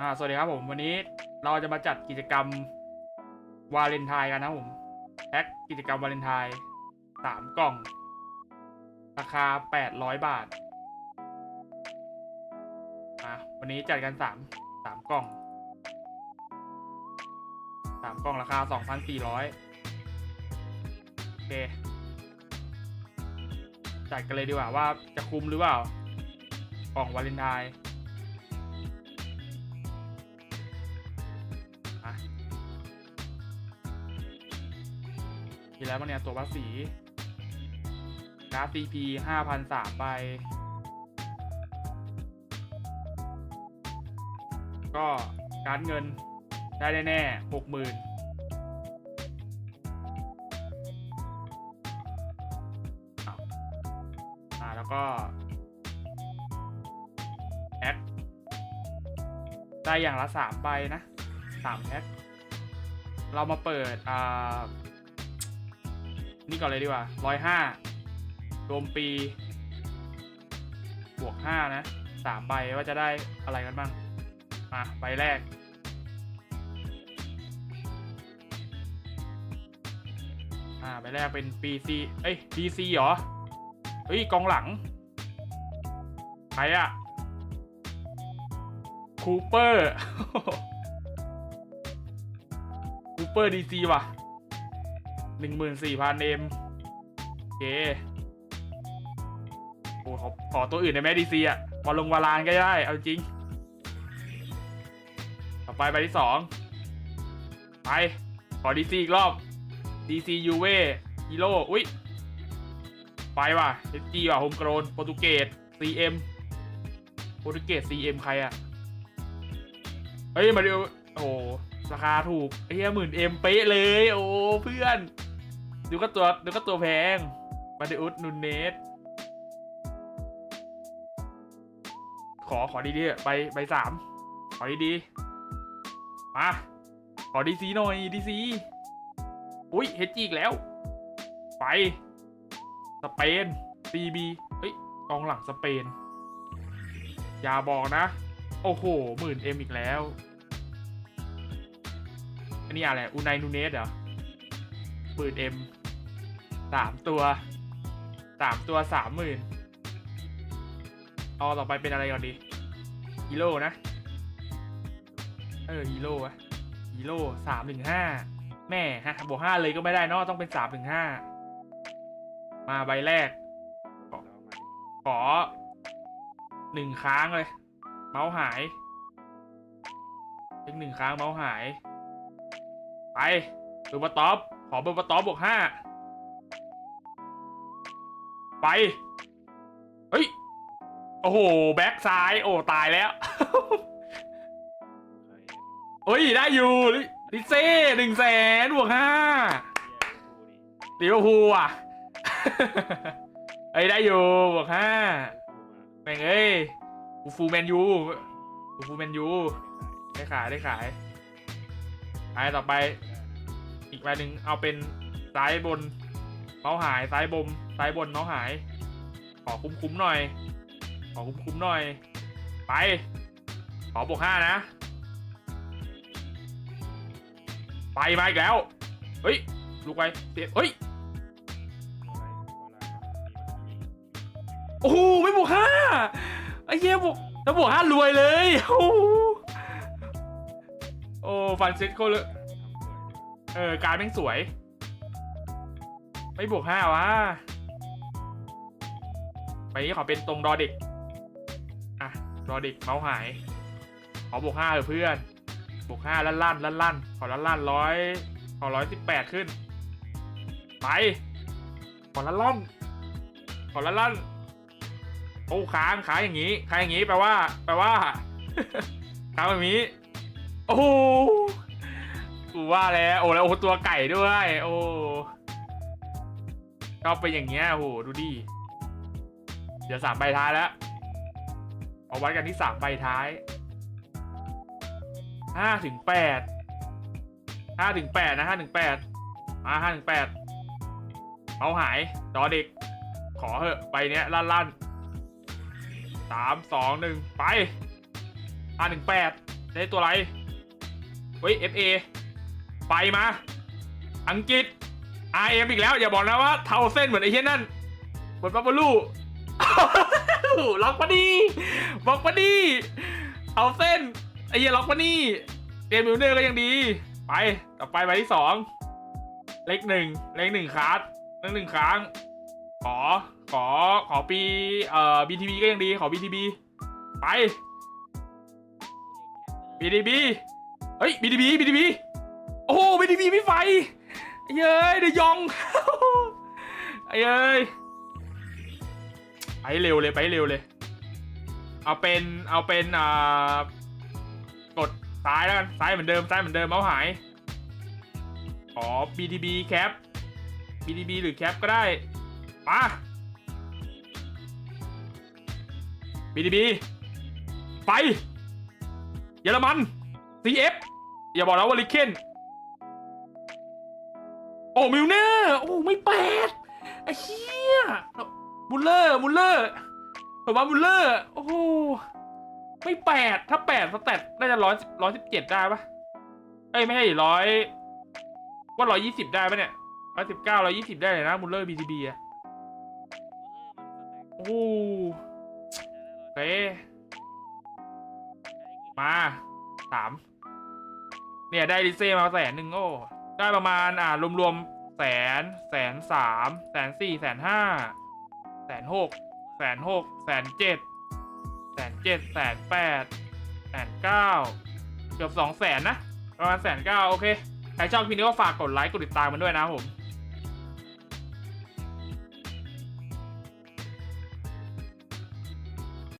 อ่าสวัสดีครับผมวันนี้เราจะมาจัดกิจกรรมวาเลนไทน์กันนะผมแพ็คกิจกรรมวาเลนไทน์สามกล่อง ราคาแปดร้อยบาทอะวันนี้จัดกันสามสามกล่องสามกล่องราคาสองพันสี่ร้อยโอเคจัดกันเลยดีกว่าว่าจะคุ้มหรือเปล่ากล่องวาเลนไทน์ มีแล้วมันเนี่ยตัวภาษีการ์ด CP ห้าพันสามใบก็การ์ดเงินได้แน่ๆหกหมื่นอ่าแล้วก็แพ็คได้อย่างละสามใบนะสามแพ็คเรามาเปิด อ่า นี่ก่อนเลยดีกว่าร้อยห้ารวมปี บวกห้านะสามใบว่าจะได้อะไรกันบ้าง มาใบแรก อ่าใบแรกเป็น PC เอ้ย PC เหรอ เฮ้ย กองหลัง ใครอะคูเปอร์คูเปอร์ดีซีว่ะ หนึ่งหมื่นสี่พันเอ็มโอเคโอ้ขอขอตัวอื่นได้ไหมดีซีอะวอลงวาลานก็ได้ เอาจริง ต่อไปใบที่สองไป ขอดีซีอีกรอบดีซียูเว่ฮีโร่อุ้ย ไปว่ะเอจีว่ะโฮมโกรนโปรตุเกสซีเอ็มโปรตุเกสซีเอ็มใครอะ เฮ้ย มาดูโอ้ราคาถูกเหี้ยหมื่นเอ็มเป๊ะเลย โอ้ เพื่อน ดูก็ตัวดูก็ตัวแพงมาดิอุสนุนเนสขอขอดีๆใบใบสามขอดีๆมาขอดีซีหน่อยดีซีอุ้ยเฮจีอีกแล้ว ไป สเปนซีบีเฮ้ยกองหลังสเปน อย่าบอกนะ โอ้โหหมื่นเอ็มอีกแล้ว อันนี้อะไรอูไนนูเนสเหรอหมื่นเอ็ม สามตัวสามตัวสามหมื่นเอาต่อไปเป็นอะไรก่อนดีฮีโร่นะ เออฮีโร่อะฮีโร่สามหนึ่งห้าแม่ฮะบวกห้าเลยก็ไม่ได้นอะต้องเป็นสามถึงห้ามาใบแรก ขอขอหนึ่งค้างเลย เมาส์หายอีกหนึ่งครั้งเมาส์หาย ไปเบอร์บต๊อปขอเบอร์บต๊อปบวกห้า ไป เฮ้ย โอ้โห แบ็กซ้าย โอ้ ตายแล้วเฮ้ย ได้อยู่ลิลิเซ่หนึ่งแสนบวกห้าลิเวอร์พูลอะเอ้ย ได้อยู่บวกห้าแม่งเอ้ยฟูฟูแมนยูฟูฟูแมนยู ได้ขาย ได้ขายไปต่อไป อีกใบหนึ่งเอาเป็นซ้ายบนเมาส์หายซ้ายบน ซ้ายบนเมาส์หาย ขอคุ้มๆหน่อย ขอคุ้มๆหน่อย ไป ขอบวกห้านะ ไปมาอีกแล้ว เฮ้ย ลูกไปเสียเฮ้ย โอ้โห ไม่บวกห้าไอ้เหี้ยบวกถ้าบวกห้ารวยเลย โอ้โหโอ้ฟันเซ็ตโคเลยเออ การแม่งสวย ไม่บวกห้าวะ ไปนี้ขอเป็นตรงดอเด็ก อะดอเด็กเมาส์หาย ขอบวกห้าเถอะเพื่อน บวกห้าลั่นลั่นลั่นลั่นขอลั่นลั่นร้อยขอร้อยสิบแปดขึ้น ไป ขอลั่นลั่นขอลั่นลั่นโอ้ค้างค้างอย่างนี้ค้างอย่างนี้แปลว่า แปลว่าค้างแบบนี้ โอ้โหกูว่าแล้ว โอ้แล้วโอ้ตัวไก่ด้วย โอ้ก็เป็นอย่างเงี้ยโอ้โหดูดิ เดี๋ยวสามใบท้ายแล้ว เอาวัดกันที่สามใบท้ายห้าถึงแปดห้าถึงแปดนะห้าถึงแปดมาห้าถึงแปดเอาหายดอเด็ก ขอเหอะใบเนี้ยลั่นลั่นๆสามสองหนึ่งไปห้าหนึ่งแปดได้ตัวอะไรเฮ้ย FA ไปมา อังกฤษ RM อีกแล้ว อย่าบอกนะว่าเทาเส้นเหมือนไอ้เหี้ยนั่นเหมือนปัปปาลู ล็อกมาดีล็อกมาดี เอาเส้นไอ้เหี้ยล็อกมานี่เกมมิวเนอร์ก็ยังดี ไป ต่อไปใบที่สองเลขหนึ่งเลขหนึ่งคาร์ดเลขหนึ่งครั้ง ขอ ขอ ขอปี เอ่อ BTB ก็ยังดี ขอ BTB ไป BTB เฮ้ย BTB BTB โอ้โห BTB ไม่ไฟไอ้เย้ยเดยองไอ้เย้ย ไปเร็วเลยไปเร็วเลย เอาเป็นเอาเป็นอ่ากดซ้ายแล้วกันซ้ายเหมือนเดิมซ้ายเหมือนเดิมเมาส์หายขอ BTB แคป BTB หรือแคปก็ได้มา BTB ไป เยอรมัน CF อย่าบอกนะว่าลิเคนโอ้มิลเนอร์โอ้ไม่แปดไอ้เหี้ย มุลเลอร์มุลเลอร์ผมว่ามุลเลอร์โอ้โหไม่แปดถ้าแปดสแตทน่าจะร้อยร้อยสิบเจ็ดได้ปะเอ้ยไม่ใช่ร้อยว่าร้อยยี่สิบได้ปะเนี่ยร้อยสิบเก้าร้อยยี่สิบได้เลยนะมุลเลอร์บีทีบีอะโอ้โหโอเคมาสามเนี่ยได้ลิเซ่มาแสนหนึ่งโอ้ได้ประมาณอ่ารวมๆแสนแสนสามแสนสี่แสนห้า แสนหกแสนหกแสนเจ็ดแสนเจ็ดแสนแปดแสนเก้าเกือบสองแสนนะประมาณแสนเก้าโอเค ใครชอบคลิปนี้ก็ฝากกดไลค์กดติดตามมันด้วยนะผม